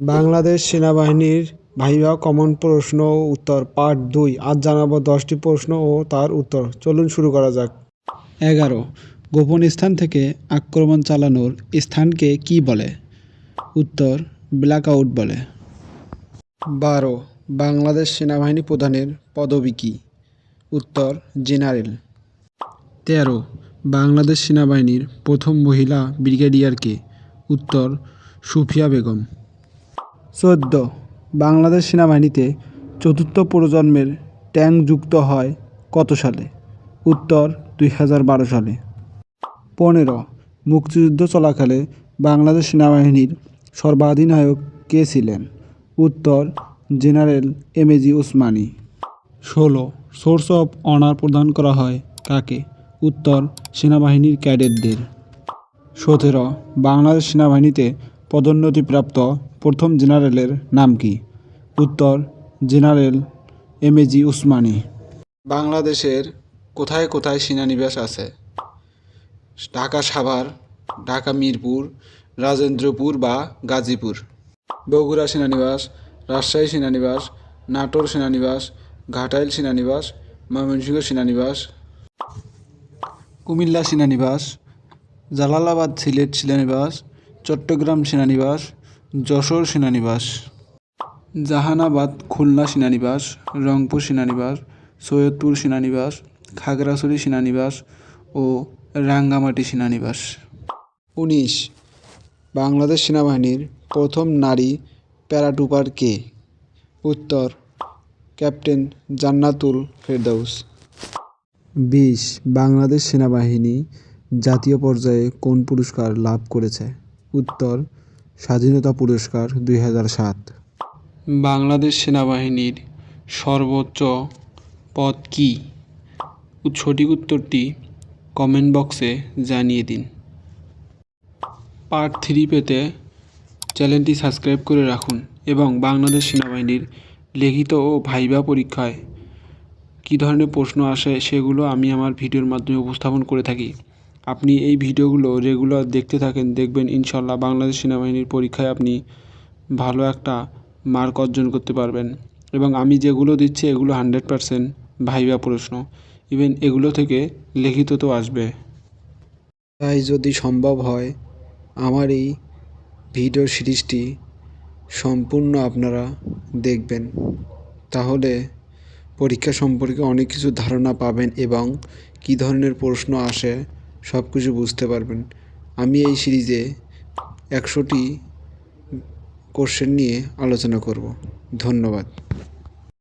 বাংলাদেশ সেনাবাহিনীর viva common প্রশ্ন ও উত্তর পার্ট দুই। আজ জানাব দশটি প্রশ্ন ও তার উত্তর। চলুন শুরু করা যাক। এগারো। গোপন স্থান থেকে আক্রমণ চালানোর স্থানকে কি বলে? উত্তর ব্ল্যাক আউট বলে। বারো। বাংলাদেশ সেনাবাহিনী প্রধানের পদবী কী? উত্তর, জেনারেল। তেরো। বাংলাদেশ সেনাবাহিনীর প্রথম মহিলা ব্রিগেডিয়ারকে উত্তর, সুফিয়া বেগম। চোদ্দ। বাংলাদেশ সেনাবাহিনীতে চতুর্থ প্রজন্মের ট্যাঙ্ক যুক্ত হয় কত সালে? উত্তর, দুই বারো সালে। পনেরো। মুক্তিযুদ্ধ চলাকালে বাংলাদেশ সেনাবাহিনীর সর্বাধিনায়ক কে ছিলেন? উত্তর, জেনারেল এমএজি উসমানী ষোলো। সোর্স অফ অনার প্রদান করা হয় কাকে? উত্তর, সেনাবাহিনীর ক্যাডেটদের। সতেরো। বাংলাদেশ সেনাবাহিনীতে পদোন্নতিপ্রাপ্ত প্রথম জেনারেলের নাম কি? উত্তর, জেনারেল এম এমএজি উসমানী। বাংলাদেশের কোথায় কোথায় সেনানিবাস আছে? ঢাকা সাভার, ঢাকা মিরপুর, রাজেন্দ্রপুর বা গাজীপুর। বগুড়া সেনানিবাস, রাজশাহী সেনানিবাস, নাটোর সেনানিবাস, ঘাটাইল সেনানিবাস, ময়মনসিংহ সেনানিবাস। কুমিল্লা সেনানিবাস, জালালাবাদ সিলেট সেনানিবাস চট্টগ্রাম সেনানিবাস, যশোর সেনানিবাস, জাহানাবাদ, খুলনা সেনানিবাস, রংপুর সেনানিবাস, সৈয়দপুর সেনানিবাস, খাগড়াছড়ি সেনানিবাস ও রাঙ্গামাটি সেনানিবাস। উনিশ। বাংলাদেশ সেনাবাহিনীর প্রথম নারী প্যারাটুপার কে? উত্তর, ক্যাপ্টেন জান্নাতুল ফেরদৌস বিশ। বাংলাদেশ সেনাবাহিনী জাতীয় পর্যায়ে কোন পুরস্কার লাভ করেছে? উত্তর, স্বাধীনতা পুরস্কার দুই সাত। বাংলাদেশ সেনাবাহিনীর সর্বোচ্চ পদ কী? সঠিক উত্তরটি কমেন্ট বক্সে জানিয়ে দিন। পার্ট থ্রি পেতে চ্যানেলটি সাবস্ক্রাইব করে রাখুন এবং বাংলাদেশ সেনাবাহিনীর লিখিত ও ভাইবা পরীক্ষায় কী ধরনের প্রশ্ন আসে সেগুলো আমি আমার ভিডিওর মাধ্যমে উপস্থাপন করে থাকি। আপনি এই ভিডিওগুলো রেগুলার দেখতে থাকেন, দেখবেন ইনশাল্লাহ বাংলাদেশ সেনাবাহিনীর পরীক্ষায় আপনি ভালো একটা মার্ক অর্জন করতে পারবেন। এবং আমি যেগুলো দিচ্ছি এগুলো হান্ড্রেড পারসেন্ট ভাইবা প্রশ্ন। ইভেন এগুলো থেকে লিখিত তো আসবে। তাই যদি সম্ভব হয়, আমার এই ভিডিও সিরিজটি সম্পূর্ণ আপনারা দেখবেন। তাহলে পরীক্ষা সম্পর্কে অনেক কিছু ধারণা পাবেন এবং কী ধরনের প্রশ্ন আসে সব কিছু বুঝতে পারবেন। আমি এই সিরিজে একশোটি কোশ্চেন নিয়ে আলোচনা করব। ধন্যবাদ।